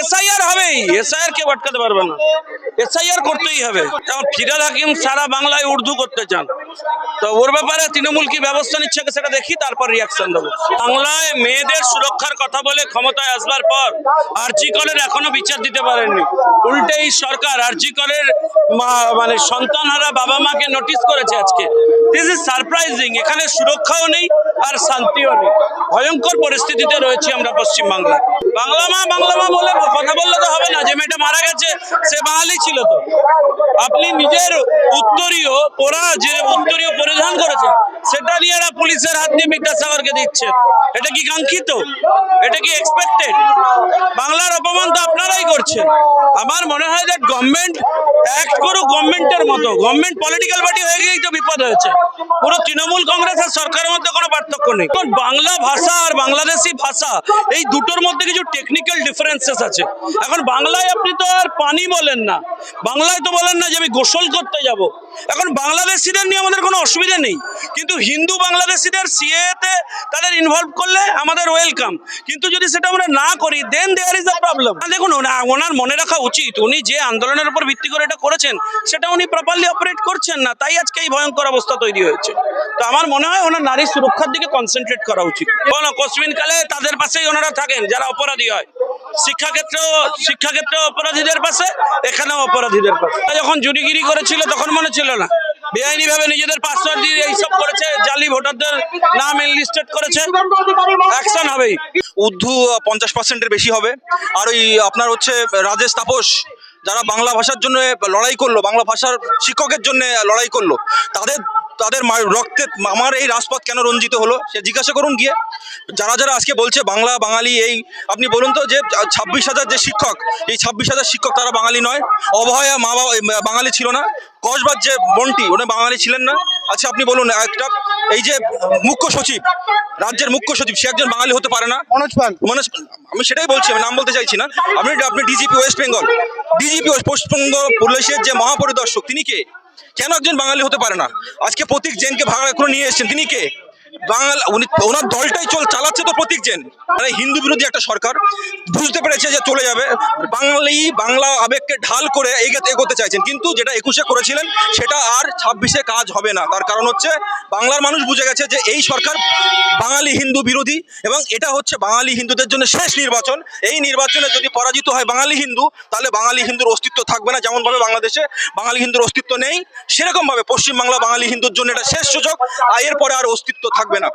SIR হবেই। SIR কেউ আটকাতে পারবে না? এসআইআর করতেই হবে। যেমন ফিরাদ হাকিম সারা বাংলায় উর্দু করতে চান। তো ওর ব্যাপারে তৃণমূল কি ব্যবস্থা নিচ্ছে সেটা দেখি, তারপর রিয়াকশন দেবো বাংলায় মেয়েদের সুরক্ষার কথা বলে ক্ষমতায় আসবার পর আরজি কলের এখনও বিচার দিতে পারেননি। উল্টে এই সরকার আরজি কলের মানে সন্তানহারা বাবা মাকে নোটিশ করেছে আজকে। দিস ইজ সারপ্রাইজিং এখানে সুরক্ষাও নেই আর শান্তিও নেই। ভয়ঙ্কর পরিস্থিতিতে রয়েছি আমরা পশ্চিমবাংলায়। বাংলা মা বাংলা মা বলে কথা বললে তো হবে না। যে মেয়েটা মারা গেছে, সে বাঙালি ছিল তো। আপনি নিজের উত্তরীয় পরা যে উত্তরীয় পরিধান করেছে সেটা নিয়ে পুলিশের হাত দিয়ে বিদ্যাসাগরকে দিচ্ছে। এটা কি কাঙ্ক্ষিত? এটা কি এক্সপেক্টেড বাংলার অপমান তো আপনারাই করছেন। আমার মনে হয় যে গভর্নমেন্ট অ্যাক্ট করুক গভর্নমেন্টের মতো গভর্নমেন্ট পলিটিক্যাল পার্টি হয়ে গেলেই তো বিপদ হয়েছে। পুরো তৃণমূল কংগ্রেস আর সরকারের মধ্যে কোনো পার্থক্য নেই। কারণ বাংলা ভাষা আর বাংলাদেশি ভাষা, এই দুটোর মধ্যে কিছু টেকনিক্যাল ডিফারেন্সেস আছে। এখন বাংলায় আপনি তো আর পানি বলেন না। বাংলায় তো বলেন না যে আমি গোসল করতে যাব। এখন বাংলাদেশিদের নিয়ে আমাদের কোনো অসুবিধা নেই। কিন্তু হিন্দু বাংলাদেশিদের সিএতে তাদের ইনভলভ করলে আমাদের ওয়েলকাম কিন্তু যদি সেটা আমরা না করি দেন দেয়ার ইজ আ প্রবলেম দেখুন ওনার মনে রাখা উচিত, উনি যে আন্দোলনের উপর ভিত্তি করে এটা করেছেন, সেটা উনি প্রপারলি অপারেট করছেন না, তাই আজকে এই ভয়ঙ্কর অবস্থা তৈরি হয়েছে। তো আমার মনে হয় ওনার নারী সুরক্ষার দিকে কনসেন্ট্রেট করা উচিত। বলো কোনো কালে তাদের পাশেই ওনারা থাকেন, যারা অপরাধী হয়। শিক্ষাক্ষেত্রেও শিক্ষাক্ষেত্রে অপরাধীদের পাশে, এখানেও অপরাধীদের পাশে। যখন জুডিগিরি করেছিল, তখন মনে ছিল না। বেআইনি ভাবে নিজেদের পাসওয়ার্ড দিয়ে এইসব করেছে, জালি ভোটারদের নাম এনলিস্টেড করেছে। অ্যাকশন হবেই। উর্দু পঞ্চাশ পার্সেন্টের বেশি হবে। আর ওই আপনার হচ্ছে রাজেশ তাপস, যারা বাংলা ভাষার জন্য লড়াই করল, বাংলা ভাষার শিক্ষকের জন্য লড়াই করল, তাদের তাদের রক্তে আমার এই রাজপথ কেন রঞ্জিত হলো সে জিজ্ঞাসা করুন গিয়ে। যারা যারা আজকে বলছে বাংলা বাঙালি এই আপনি বলুন তো যে ছাব্বিশ হাজার যে শিক্ষক এই ছাব্বিশ হাজার শিক্ষক তারা বাঙালি নয় অভয়া মা বাবা বাঙালি ছিল না। কসবার যে বন্টি উনি বাঙালি ছিলেন না। আচ্ছা আপনি বলুন একটা এই যে মুখ্য সচিব রাজ্যের মুখ্য সচিব সে একজন বাঙালি হতে পারে না? মনোজ পান মানে আমি সেটাই বলছি আমি নাম বলতে চাইছি না। আপনি আপনি DGP West Bengal DGP Paschimbanga পুলিশের যে মহাপরিদর্শক তিনি কে? কেন একজন বাঙালি হতে পারে না? আজকে প্রতীক জেনকে ভাঙা করে নিয়ে এসেছেন। তিনি কে? বাঙাল, উনি ওনার দলটাই চল চালাচ্ছে তো প্রতীক জেন মানে হিন্দু বিরোধী একটা সরকার। বুঝতে পেরেছে যে চলে যাবে। বাঙালি বাংলা আবেগকে ঢাল করে এগোতে এগোতে চাইছেন। কিন্তু যেটা একুশে করেছিলেন, সেটা আর ছাব্বিশে কাজ হবে না। তার কারণ হচ্ছে, বাংলার মানুষ বুঝে গেছে যে এই সরকার বাঙালি হিন্দু বিরোধী এবং এটা হচ্ছে বাঙালি হিন্দুদের জন্য শেষ নির্বাচন। এই নির্বাচনে যদি পরাজিত হয় বাঙালি হিন্দু, তাহলে বাঙালি হিন্দুর অস্তিত্ব থাকবে না যেমনভাবে বাংলাদেশে বাঙালি হিন্দুর অস্তিত্ব নেই। সেরকমভাবে পশ্চিমবাংলা বাঙালি হিন্দুর জন্য এটা শেষ সুযোগ। আর এরপরে আর অস্তিত্ব থাকবে না